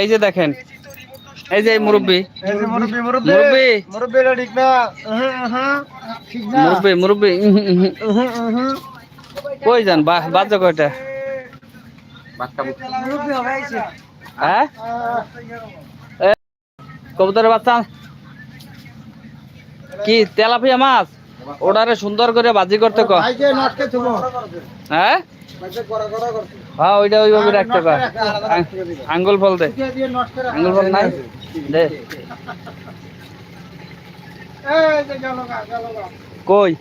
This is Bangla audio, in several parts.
এই যে দেখেন এই যে এই মুরব্বী। এই যে মুরব্বি মুরব্বি। মুরব্বি। মুরব্বি এটা ঠিক না। মুরব্বী মুরব্বী। কই যান বা বাজে কয়টা? মুরব্বি হবে আইছে। হ্যাঁ? কবুতরের বাচ্চা? কি তেলাপিয়া মাছ? ওটারে সুন্দর করে বাজি করতে হ্যাঁ? করতে হ্যাঁ ওইটা ওইভাবে রাখতে কয় আং- আঙ্গুল ফল দে। আঙ্গুল ফল নাই? দে। কই?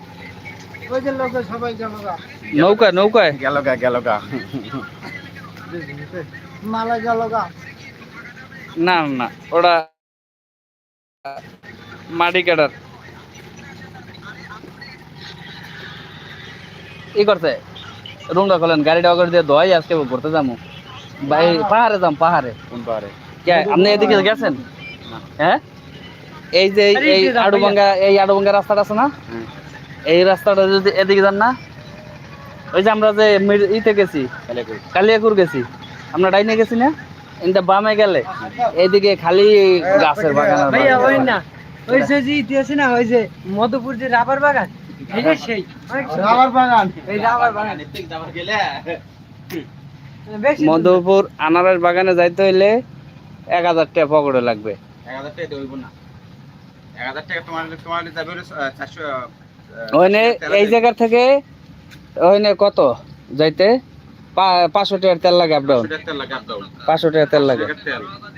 নৌকা নৌকায় গেল গা মালা গেল না না ওটা মাটি কাটার। ই করছে? রুমটা খোলেন গাড়িটা করে দিয়ে দোয়াই আজকে ঘুরতে যাব ভাই পাহাড়ে যাম পাহাড়ে। কোন কে আপনি এদিকে গেছেন? হ্যাঁ? এই যে এই- আড়ুবাঙ্গা এই আড়ুবাঙ্গা রাস্তাটা আছে না? এই রাস্তাটা যদি এদিকে যান না ওই যে আমরা যে ইতে গেছি কালিয়াকুর গেছি আমরা ডাইনে গেছি না? ইন্দা বামে গেলে এইদিকে খালি গাছের বাগান। ওই যে ইতিহাসে না ওই যে মধুপুর যে রাবার বাগান সেই। বাগান। এই রাবার বাগান। বেশি মধুপুর আনারস বাগানে যাইতে হইলে এক হাজার টাকা পকেটে লাগবে। এক হাজার টাকা দেবো না। এক হাজার টাকা তোমার তোমার যাবে চারশো ওইনে এই। জায়গা থেকে ওইনে কত যাইতে? পা- পাঁচশো টাকার তেল লাগে আপ ডাউন পাঁচশো টাকা তেল লাগে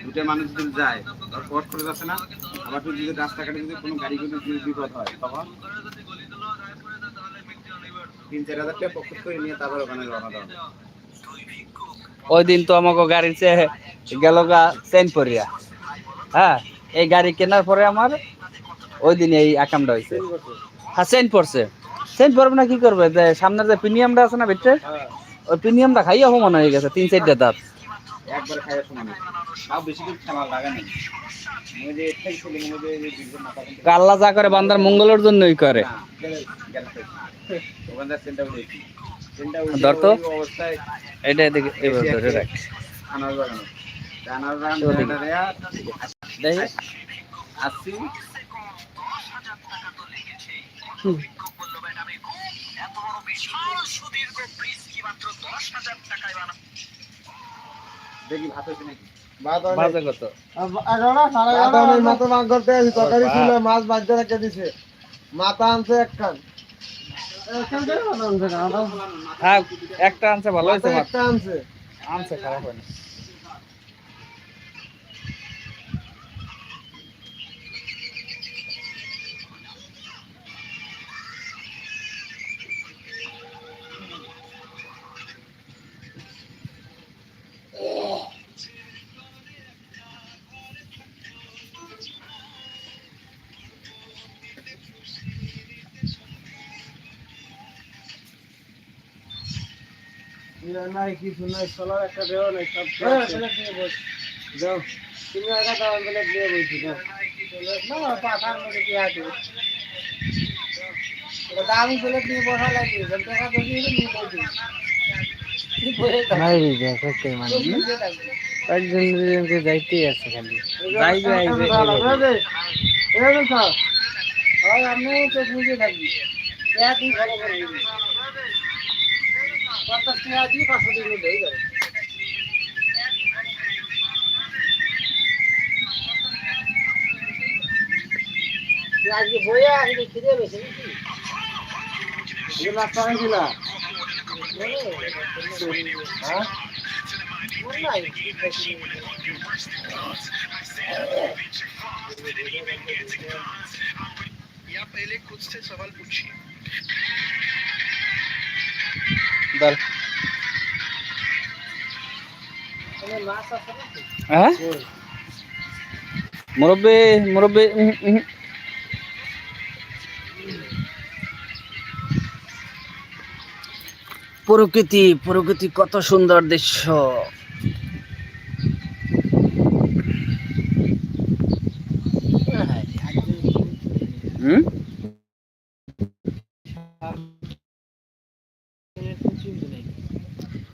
দুটো মানুষ যদি যায় আর করে যাচ্ছে না। আবার যদি রাস্তাঘাটে যদি কোনো গাড়ি যদি বিপদ হয় তখন তিন চার হাজার টাকা পকেট করে নিয়ে তারপর ওখানে রওনা দেওয়া ওই দিন তো আমাকে গাড়ি চেয়ে গেল গা চেন পরিয়া হ্যাঁ এই গাড়ি কেনার পরে আমার ওই দিন এই আকামটা হয়েছে হ্যাঁ চেন পড়ছে চেন পড়বে না কি করবে? যে সামনের যে প্রিমিয়ামটা আছে না ভিতরে ওই প্রিমিয়ামটা খাইয়া মনে হয়ে গেছে তিন চারটে দাঁত। একবার খাইয়া শোনা নেই তাও বেশি কিছু খেলা লাগা নেই কিন্তু আল্লাহ যা করে বান্দার মঙ্গলের জন্যই করে না, গেলে গেলে শেষ। ওখানে যা চেনটা উঠেছি। চেনটা উঠে ধর তো। অবস্থায় এটা এদিকে এভাবে ধরে রাখ আনার বাগান ওদিকে। ধরে ধরে আর দেখি আসছি। দেখি ভাত হয়েছে নাকি? মাছ রেখে দিছে। মাথা আনছে একখান হ্যাঁ একটা আনছে ভালো হয়েছে মাছ। একটা আনছে। আনছে খারাপ হয়নি। নাই কিছু নাই সোলার একটা দেওয়া নাই সব যাও। তুমি একা দাও বলে দিয়ে বলছি যাও। না পাখার মধ্যে কি আছে দামি বলে দিয়ে বসা লাগে টাকা তো দিয়ে নিয়ে বলছি নাই দেখো কে মানে একজন দুজনকে যাইতেই আছে খালি। যাইবে আইবে আপনি তো বুঝে থাকবি একই ভালো করে পঞ্চাশ টাকা দিয়ে পাঁচশো টাকা দিয়ে দেয় আজকে বইয়ে আজকে খিদে বেশি নাকি? রাস্তা হয়েছিল হ্যাঁ? নাই ধর এখানে মাছ আছে নাকি হ্যাঁ? মুরব্বি মুরব্বি প্রকৃতি প্রকৃতি কত সুন্দর দৃশ্য। হুম?